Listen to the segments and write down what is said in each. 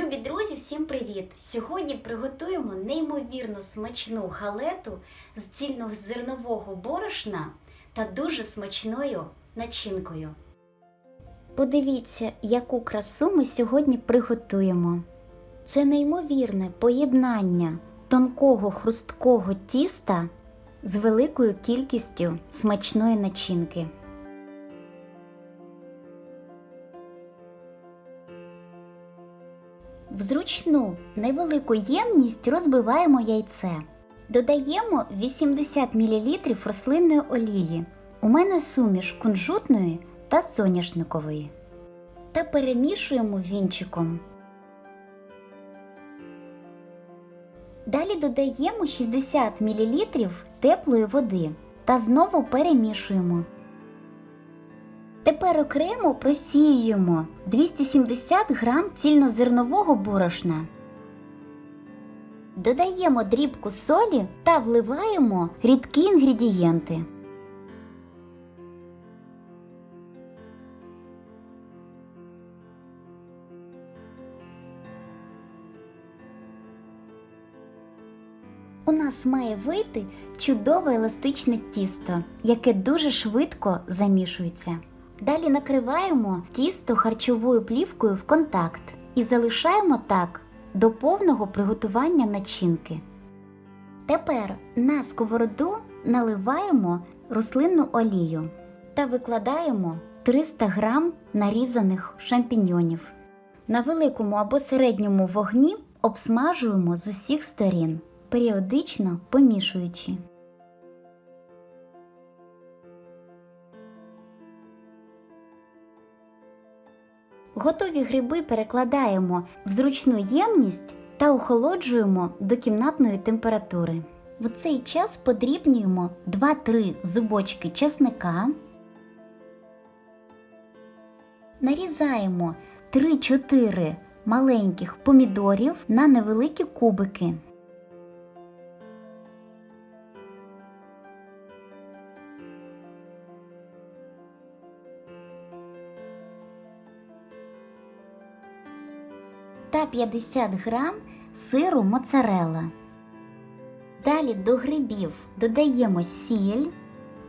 Любі друзі, всім привіт! Сьогодні приготуємо неймовірно смачну галету з цільнозернового борошна та дуже смачною начинкою. Подивіться, яку красу ми сьогодні приготуємо. Це неймовірне поєднання тонкого хрусткого тіста з великою кількістю смачної начинки. В зручну невелику ємність розбиваємо яйце. Додаємо 80 мл рослинної олії. У мене суміш кунжутної та соняшникової. Та перемішуємо вінчиком. Далі додаємо 60 мл теплої води та знову перемішуємо. Тепер окремо просіюємо 270 грам цільнозернового борошна. Додаємо дрібку солі та вливаємо рідкі інгредієнти. У нас має вийти чудове еластичне тісто, яке дуже швидко замішується. Далі накриваємо тісто харчовою плівкою в контакт і залишаємо так до повного приготування начинки. Тепер на сковороду наливаємо рослинну олію та викладаємо 300 г нарізаних шампіньйонів. На великому або середньому вогні обсмажуємо з усіх сторін, періодично помішуючи. Готові гриби перекладаємо в зручну ємність та охолоджуємо до кімнатної температури. В цей час подрібнюємо 2-3 зубочки чесника, нарізаємо 3-4 маленьких помідорів на невеликі кубики. Та 50 грам сиру моцарелла. Далі до грибів додаємо сіль,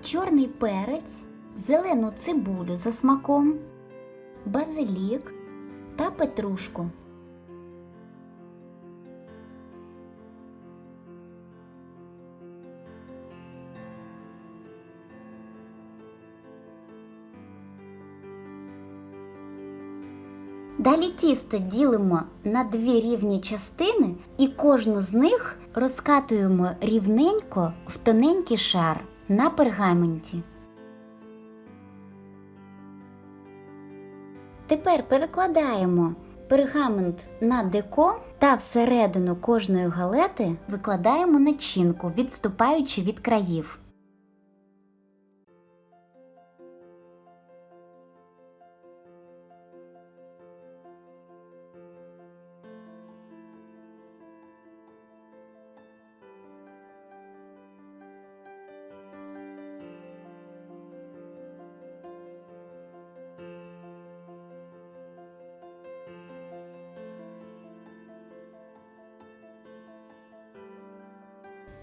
чорний перець, зелену цибулю за смаком, базилік та петрушку. Далі тісто ділимо на дві рівні частини і кожну з них розкатуємо рівненько в тоненький шар на пергаменті. Тепер перекладаємо пергамент на деко та всередину кожної галети викладаємо начинку, відступаючи від країв.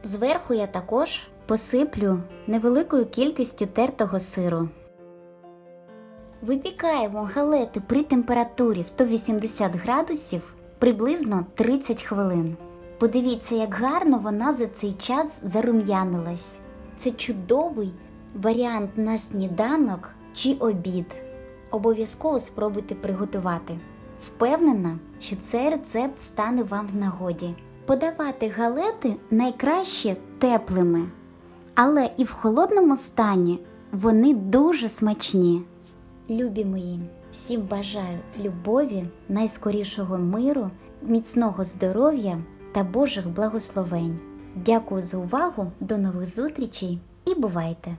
Зверху я також посиплю невеликою кількістю тертого сиру. Випікаємо галети при температурі 180 градусів приблизно 30 хвилин. Подивіться, як гарно вона за цей час зарум'янилась. Це чудовий варіант на сніданок чи обід. Обов'язково спробуйте приготувати. Впевнена, що цей рецепт стане вам в нагоді. Подавати галети найкраще теплими, але і в холодному стані вони дуже смачні. Любі мої, всім бажаю любові, найскорішого миру, міцного здоров'я та Божих благословень. Дякую за увагу, до нових зустрічей і бувайте!